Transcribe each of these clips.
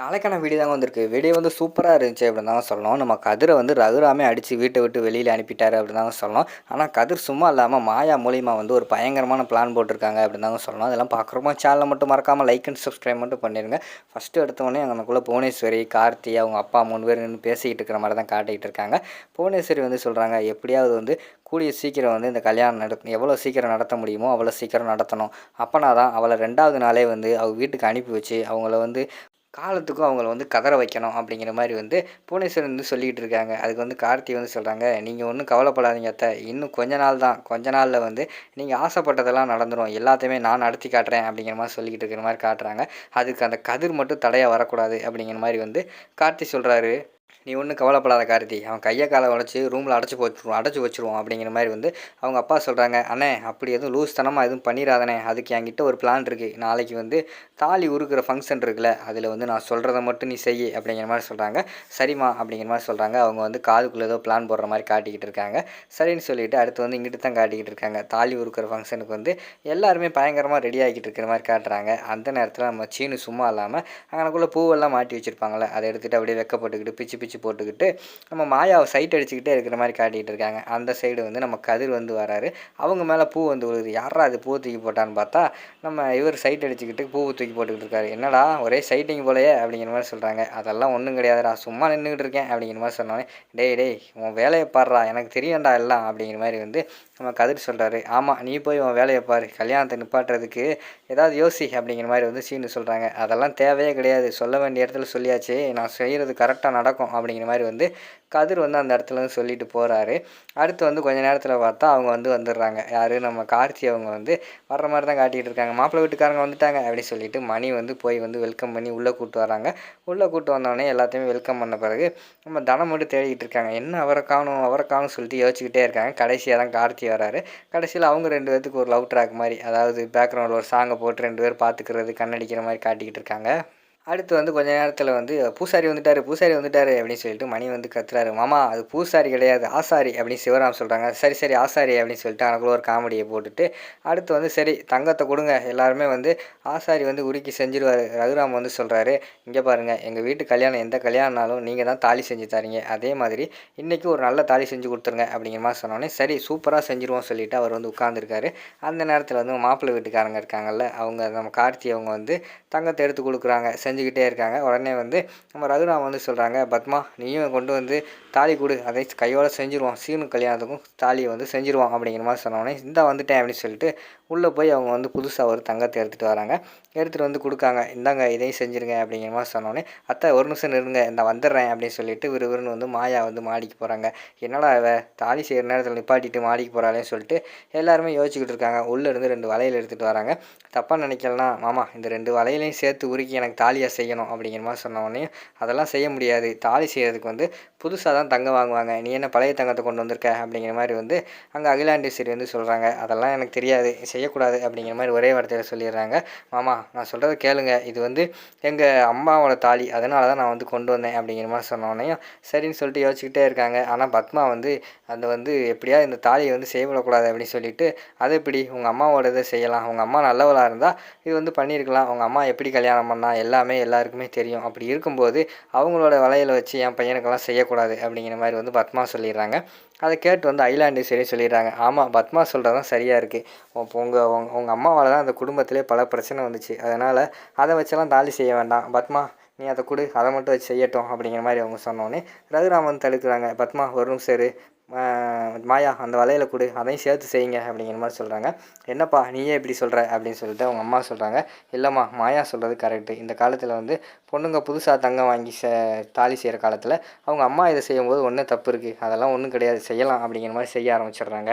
நாளைக்கான வீடியோ தாங்க வந்திருக்கு. வீடியோ வந்து சூப்பராக இருந்துச்சு அப்படின்னு தான் சொல்லணும். நம்ம கதிரை வந்து ரகுராமே அடித்து வீட்டை விட்டு வெளியில் அனுப்பிட்டாரு அப்படின்னு தாங்க சொல்லணும். ஆனால் கதிர் சும்மா இல்லாமல் மாயா மூலியமாக வந்து ஒரு பயங்கரமான பிளான் போட்டிருக்காங்க அப்படின்னு தாங்க சொல்லணும். அதெல்லாம் பார்க்குறோமா சேனலை மட்டும் மறக்காமல் லைக் அண்ட் சப்ஸ்கிரைப் மட்டும் பண்ணிடுங்க ஃபஸ்ட்டு எடுத்தவொடனே அங்கனக்குள்ளே புவனேஸ்வரி கார்த்தி அவங்க அப்பா மூணு பேர் நின்று பேசிக்கிட்டு இருக்கிற மாதிரி தான் காட்டிக்கிட்டு இருக்காங்க. புவனேஸ்வரி வந்து சொல்கிறாங்க எப்படியாவது வந்து கூடிய சீக்கிரம் வந்து இந்த கல்யாணம் நட எவ்வளோ சீக்கிரம் நடத்த முடியுமோ அவ்வளோ சீக்கிரம் நடத்தணும். அப்போனா தான் அவளை ரெண்டாவது நாளே வந்து அவள் வீட்டுக்கு அனுப்பி வச்சு அவங்கள வந்து காலத்துக்கும் அவங்கள வந்து கதற வைக்கணும் அப்படிங்கிற மாதிரி வந்து புவனேஸ்வரன் வந்து சொல்லிக்கிட்டு இருக்காங்க. அதுக்கு வந்து கார்த்தி வந்து சொல்கிறாங்க நீங்கள் ஒன்றும் கவலைப்படாதீங்க அத்தை. இன்னும் கொஞ்ச நாள் தான். கொஞ்ச நாளில் வந்து நீங்கள் ஆசைப்பட்டதெல்லாம் நடந்துடும் எல்லாத்தையுமே நான் நடத்தி காட்டுறேன் அப்படிங்கிற மாதிரி சொல்லிக்கிட்டு இருக்கிற மாதிரி காட்டுறாங்க. அதுக்கு அந்த கதிர் மட்டும் தடையாக வரக்கூடாது அப்படிங்கிற மாதிரி வந்து கார்த்தி சொல்கிறாரு நீ ஒன்றும் கவலைப்படாத கார்த்தி. அவன் கையை காலை உடச்சி ரூமில் அடைச்சி போச்சுருவான் அடைச்சி வச்சுருவான் அப்படிங்கிற மாதிரி வந்து அவங்க அப்பா சொல்கிறாங்க அண்ணே அப்படி எதுவும் லூஸ் தனமாக எதுவும் பண்ணிடாதண்ணே அதுக்கு என்கிட்ட ஒரு பிளான் இருக்குது நாளைக்கு வந்து தாலி உருக்கிற ஃபங்க்ஷன் இருக்குல்ல அதில் வந்து நான் சொல்கிறத மட்டும் நீ செய் அப்படிங்கிற மாதிரி சொல்கிறாங்க சரிம்மா அப்படிங்கிற மாதிரி சொல்கிறாங்க அவங்க வந்து காதுக்குள்ளே ஏதோ பிளான் போடுற மாதிரி காட்டிக்கிட்டு இருக்காங்க. சரின்னு சொல்லிட்டு அடுத்து வந்து இங்கிட்டு தான் காட்டிக்கிட்டு இருக்காங்க. தாலி உருக்கிற ஃபங்க்ஷனுக்கு வந்து எல்லாருமே பயங்கரமாக ரெடி ஆகிக்கிட்டு இருக்கிற மாதிரி காட்டுறாங்க. அந்த நேரத்தில் நம்ம சீனு சும்மா இல்லாமல் அங்கனக்குள்ளே பூவெல்லாம் மாட்டி வச்சுருப்பாங்களே அதை எடுத்துகிட்டு அப்படியே வெக்கப்பட்டுக்கிட்டு பிச்சு பிச்சு போட்டுக்கிட்டு நம்ம மாயாவை சைட் அடிச்சுக்கிட்டே இருக்கிற மாதிரி காட்டிகிட்டு இருக்காங்க. அந்த சைடு வந்து நம்ம கதிர் வந்து வராரு. அவங்க மேலே பூ வந்து விழுது யாரா அது பூ தூக்கி போட்டான்னு பார்த்தா நம்ம இவர் சைட் அடிச்சுக்கிட்டு பூவை தூக்கி போட்டுக்கிட்டு இருக்காரு. என்னடா ஒரே சைட்டிங் போலயே அப்படிங்கிற மாதிரி சொல்கிறாங்க அதெல்லாம் ஒன்றும் கிடையாதுடா. சும்மா நின்றுக்கிட்டு இருக்கேன் அப்படிங்கிற மாதிரி சொன்னோன்னே டேய் டேய் உன் வேலையை பாடுறா எனக்கு தெரியும்டா எல்லாம் அப்படிங்கிற மாதிரி வந்து நம்ம கதிர் சொல்கிறாரு ஆமாம் நீ போய் உன் வேலையை பாரு. கல்யாணத்தை நிப்பாட்டுறதுக்கு ஏதாவது யோசி அப்படிங்கிற மாதிரி வந்து சீனு சொல்கிறாங்க அதெல்லாம் தேவையே கிடையாது. சொல்ல வேண்டிய இடத்துல சொல்லியாச்சு. நான் செய்கிறது கரெக்டாக நடக்கும். அப்படிங்கிற மாதிரி வந்து கதிர் வந்து அந்த இடத்துல வந்து சொல்லிட்டு போகிறாரு அடுத்து வந்து கொஞ்ச நேரத்தில் பார்த்தா அவங்க வந்து வந்துடுறாங்க. யார்? நம்ம கார்த்தி அவங்க வந்து வர்ற மாதிரி தான் காட்டிகிட்டு இருக்காங்க. மாப்பிள்ளை வீட்டுக்காரங்க வந்துட்டாங்க அப்படின்னு சொல்லிட்டு மணி வந்து போய் வந்து வெல்கம் பண்ணி உள்ளே கூப்பிட்டு வராங்க. உள்ளே கூப்பிட்டு வந்தோடனே எல்லாத்தையுமே வெல்கம் பண்ண பிறகு நம்ம தனம் மட்டும் தேடிக்கிட்டு இருக்காங்க. என்ன அவரை காணும் அவரை காணும் சொல்லிட்டு யோசிச்சுக்கிட்டே இருக்காங்க. கடைசியாக தான் கார்த்தி வராரு. கடைசியில் அவங்க ரெண்டு பேர்த்துக்கு ஒரு லவ் ட்ராக் மாதிரி அதாவது பேக்ரவுண்டில் ஒரு சாங்கை போட்டு ரெண்டு பேர் பார்த்துக்கிறது கண்ணடிக்கிற மாதிரி காட்டிக்கிட்டு இருக்காங்க. அடுத்து வந்து கொஞ்ச நேரத்தில் வந்து பூசாரி வந்துட்டார் பூசாரி வந்துட்டார் அப்படின்னு சொல்லிட்டு மணி வந்து கத்துறாரு. மாமா அது பூசாரி கிடையாது ஆசாரி அப்படின்னு சிவராம் சொல்கிறாங்க சரி சரி ஆசாரி அப்படின்னு சொல்லிட்டு அவனுக்குள்ள ஒரு காமெடியை போட்டுட்டு அடுத்து வந்து சரி தங்கத்தை கொடுங்க எல்லாருமே வந்து ஆசாரி வந்து உருக்கி செஞ்சிருவார். ரகுராம் வந்து சொல்கிறாரு இங்கே பாருங்கள் எங்கள் வீட்டு கல்யாணம் எந்த கல்யாணம்னாலும் நீங்கள் தான் தாலி செஞ்சு தரீங்க. அதே மாதிரி இன்றைக்கி ஒரு நல்ல தாலி செஞ்சு கொடுத்துருங்க அப்படிங்கிற மாதிரி சொன்னோடனே சரி சூப்பராக செஞ்சுருவோம் சொல்லிவிட்டு அவர் வந்து உட்காந்துருக்காரு அந்த நேரத்தில் வந்து மாப்பிள்ளை வீட்டுக்காரங்க இருக்காங்கல்ல அவங்க நம்ம கார்த்தி அவங்க வந்து தங்கத்தை எடுத்து கொடுக்குறாங்க. செஞ்சு செஞ்சுக்கிட்டே இருக்காங்க. உடனே வந்து நம்ம ரகுராம் வந்து சொல்கிறாங்க பத்மா நீயும் கொண்டு வந்து தாலி கொடு. அதை கையோடு செஞ்சுருவோம் சீனு கல்யாணத்துக்கும் தாலியை வந்து செஞ்சுருவோம் அப்படிங்கிற மாதிரி சொன்னோடனே இந்த வந்துட்டேன் அப்படின்னு சொல்லிட்டு உள்ளே போய் அவங்க வந்து புதுசாக ஒரு தங்கத்தை எடுத்துகிட்டு வராங்க. எடுத்துகிட்டு வந்து கொடுக்காங்க. இந்தாங்க இதையும் செஞ்சுருங்க அப்படிங்கிற மாதிரி சொன்னோடனே அத்தை ஒரு நிமிஷம் இருங்க இந்த வந்துடுறேன் அப்படின்னு சொல்லிட்டு விறுவிறுன்னு வந்து மாயா வந்து மாடிக்கு போகிறாங்க என்னடா இவ? தாலி செய்கிற நேரத்தில் நிப்பாட்டிட்டு மாடிக்கு போகிறாளேன்னு சொல்லிட்டு எல்லாருமே யோசிச்சுக்கிட்டு இருக்காங்க. உள்ளே இருந்து ரெண்டு வளையல் எடுத்துகிட்டு வராங்க. தப்பாக நினைக்கலனா மாமா இந்த ரெண்டு வலையிலையும் சேர்த்து உருக்கி எனக்கு தாலியாக செய்யணும் அப்படிங்கிற மாதிரி சொன்ன அதெல்லாம் செய்ய முடியாது. தாலி செய்கிறதுக்கு வந்து புதுசாக தான் தங்கம் வாங்குவாங்க. நீ என்ன பழைய தங்கத்தை கொண்டு வந்திருக்க? அப்படிங்கிற மாதிரி வந்து அங்கே அகிலாண்டேஸ்வரி வந்து சொல்கிறாங்க அதெல்லாம் எனக்கு தெரியாது. செய்யக்கூடாது அப்படிங்கிற மாதிரி ஒரே வார்த்தையில் சொல்லிடுறாங்க. மாமா நான் சொல்கிறத கேளுங்க. இது வந்து எங்கள் அம்மாவோட தாலி. அதனால தான் நான் வந்து கொண்டு வந்தேன் அப்படிங்கிற மாதிரி சொன்னோன்னையும் சரின்னு சொல்லிட்டு யோசிச்சுக்கிட்டே இருக்காங்க. ஆனால் பத்மா வந்து அந்த வந்து எப்படியா இந்த தாலியை வந்து செய்யவிடக்கூடாது அப்படின்னு சொல்லிட்டு அது எப்படி? உங்கள் அம்மாவோட இதை செய்யலாம். உங்கள் அம்மா நல்லவளாக இருந்தால் இது வந்து பண்ணியிருக்கலாம். உங்கள் அம்மா எப்படி கல்யாணம் பண்ணால் எல்லாமே எல்லாருக்குமே தெரியும். அப்படி இருக்கும்போது அவங்களோட வலையில் வச்சு என் பையனுக்கெல்லாம் செய்யக்கூடாது அப்படிங்கிற மாதிரி வந்து பத்மா சொல்லிடுறாங்க. அதை கேட்டு வந்து ஐலாண்டு சரி சொல்லிடுறாங்க. ஆமாம் பத்மா சொல்கிறதான் சரியாக இருக்குது உங்கள் உங்கள் உங்கள் அம்மாவால் தான் அந்த குடும்பத்திலே பல பிரச்சனை வந்துச்சு. அதனால் அதை வச்செல்லாம் தாலி செய்ய வேண்டாம். பத்மா நீ அதை கொடு. அதை மட்டும் வச்சு செய்யட்டும் அப்படிங்கிற மாதிரி அவங்க சொன்னோன்னே ரகுராம் வந்து தடுக்கிறாங்க. பத்மா ஒரு நிமிஷம் மாயா அந்த வலையில் கொடு அதையும் சேர்த்து செய்யுங்க அப்படிங்கிற மாதிரி சொல்கிறாங்க என்னப்பா நீயே இப்படி சொல்கிற அப்படின்னு சொல்லிட்டு அவங்க அம்மா சொல்கிறாங்க இல்லைம்மா மாயா சொல்கிறது கரெக்டு இந்த காலத்தில் வந்து பொண்ணுங்க புதுசாக தங்கம் வாங்கி ச தாலி செய்கிற காலத்தில் அவங்க அம்மா இதை செய்யும்போது ஒன்றும் தப்பு இருக்குது அதெல்லாம் ஒன்றும் கிடையாது. செய்யலாம் அப்படிங்கிற மாதிரி செய்ய ஆரம்பிச்சிடுறாங்க.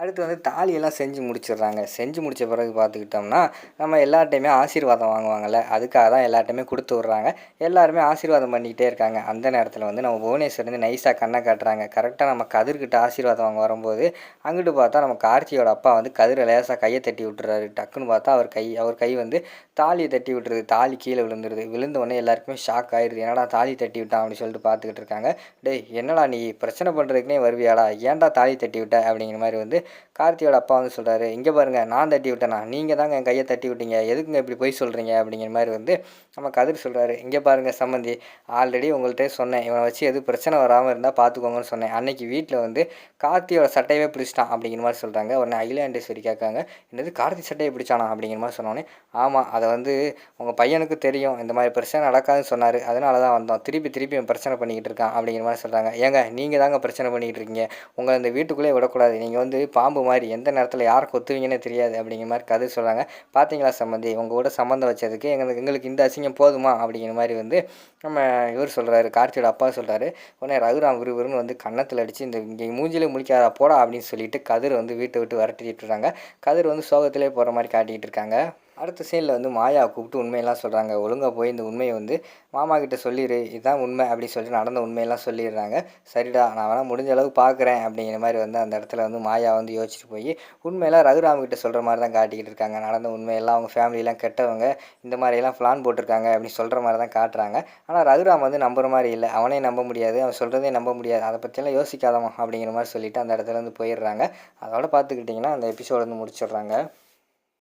அடுத்து வந்து தாலியெல்லாம் செஞ்சு முடிச்சிடுறாங்க. செஞ்சு முடித்த பிறகு பார்த்துக்கிட்டோம்னா நம்ம எல்லார்ட்டையுமே ஆசீர்வாதம் வாங்குவாங்கள்ல அதுக்காக தான் எல்லார்ட்டையுமே கொடுத்து விட்றாங்க. எல்லாருமே ஆசீர்வாதம் பண்ணிக்கிட்டே இருக்காங்க. அந்த நேரத்தில் வந்து நம்ம புவனேஸ்வர்லேருந்து நைஸாக கண்ணை காட்டுறாங்க. கரெக்டாக நம்ம கதிர்கிட்ட ஆசீர்வாதம் வாங்க வரும்போது அங்கிட்டு பார்த்தா நம்ம கார்த்தியோட அப்பா வந்து கதிரை லேசாக கையை தட்டி விட்டுறாரு. டக்குன்னு பார்த்தா அவர் கை அவர் கை வந்து தாலியை தட்டி விட்டுருது. தாலி கீழே விழுந்துருது. விழுந்த உடனே எல்லாருக்குமே ஷாக் ஆயிடுது. என்னடா தாலி தட்டி விட்டான்? அப்படின்னு சொல்லிட்டு பார்த்துக்கிட்டு இருக்காங்க. டேய் என்னடா நீ பிரச்சனை பண்ணுறதுக்குனே வருவியாடா? ஏன்டா தாலி தட்டி விட்ட? அப்படிங்கிற மாதிரி வந்து கார்த்தியோட அப்பா வந்து சொல்கிறாரு இங்கே பாருங்கள் நான் தட்டி விட்டேனா? நீங்கள் தாங்க என் கையை தட்டி விட்டீங்க. எதுக்குங்க இப்படி போய் சொல்கிறீங்க அப்படிங்கிற மாதிரி வந்து நம்ம கதிர் சொல்கிறாரு இங்கே பாருங்கள் சம்மந்தி ஆல்ரெடி உங்கள்கிட்ட சொன்னேன். இவனை வச்சு எது பிரச்சனை வராமல் இருந்தால் பார்த்துக்கோங்கன்னு சொன்னேன். அன்னைக்கு வீட்டில் வந்து கார்த்தியோட சட்டையவே பிடிச்சிட்டான். அப்படிங்கிற மாதிரி சொல்கிறாங்க உடனே அகிலாண்டேஸ்வரி கேட்காங்க என்னது கார்த்தி சட்டையை பிடிச்சானா? அப்படிங்கிற மாதிரி சொன்னோன்னே ஆமாம் அதை வந்து உங்கள் பையனுக்கு தெரியும். இந்த மாதிரி பிரச்சனை நடக்காதுன்னு சொன்னார். அதனால தான் வந்தோம். திருப்பி திருப்பி பிரச்சனை பண்ணிக்கிட்டு இருக்கான். அப்படிங்கிற மாதிரி சொல்கிறாங்க ஏங்க நீங்கள் தாங்க பிரச்சனை பண்ணிக்கிட்டு இருக்கீங்க. உங்களை இந்த வீட்டுக்குள்ளே விடக்கூடாது. நீங்கள் வந்து பாம்பு மாதிரி எந்த நேரத்தில் யாரை கொத்துவீங்கன்னு தெரியாது அப்படிங்கிற மாதிரி கதை சொல்கிறாங்க பார்த்தீங்களா சம்மந்தி? உங்கள் கூட சம்மந்தம் வச்சதுக்கு எங்களுக்கு எங்களுக்கு இந்த அசிங்கம் போதுமா அப்படிங்கிற மாதிரி வந்து நம்ம இவர் சொல்கிறாரு கார்த்தியோட அப்பா சொல்கிறாரு உடனே ரகுராம் விறுவிறுன்னு வந்து கன்னத்தில் அடித்து இந்த இங்கே மூஞ்சிலே முழிக்காதா போடா அப்படின்னு சொல்லிட்டு கதிர் வந்து வீட்டை விட்டு விரட்டிட்டு இருக்காங்க. கதிர் வந்து சோகத்திலே போகிற மாதிரி காட்டிக்கிட்டு இருக்காங்க. அடுத்த சீனில் வந்து மாயா கூப்பிட்டு உண்மையெல்லாம் சொல்கிறாங்க ஒழுங்காக போய் இந்த உண்மையை வந்து மாமா கிட்ட சொல்லிடு இதுதான் உண்மை அப்படின்னு சொல்லிட்டு நடந்த உண்மையெல்லாம் சொல்லிடுறாங்க. சரிடா நான் வேணால் முடிஞ்ச அளவு பார்க்குறேன் அப்படிங்கிற மாதிரி வந்து அந்த இடத்துல வந்து மாயா வந்து யோசிச்சுட்டு போய் உண்மையெல்லாம் ரகுராம் கிட்ட சொல்கிற மாதிரி தான் காட்டிக்கிட்டு இருக்காங்க. நடந்த உண்மையெல்லாம் அவங்க ஃபேமிலியெல்லாம் கெட்டவங்க இந்த மாதிரியெல்லாம் பிளான் போட்டிருக்காங்க அப்படின்னு சொல்கிற மாதிரி தான் காட்டுறாங்க. ஆனால் ரகுராம் வந்து நம்புற மாதிரி இல்லை. அவனே நம்ப முடியாது. அவன் சொல்கிறதே நம்ப முடியாது. அதை பற்றியெல்லாம் யோசிக்காதவன் அப்படிங்கிற மாதிரி சொல்லிவிட்டு அந்த இடத்துல வந்து போயிடுறாங்க. அதோட பார்த்துக்கிட்டிங்கன்னா அந்த எபிசோடு வந்து முடிச்சிடுறாங்க.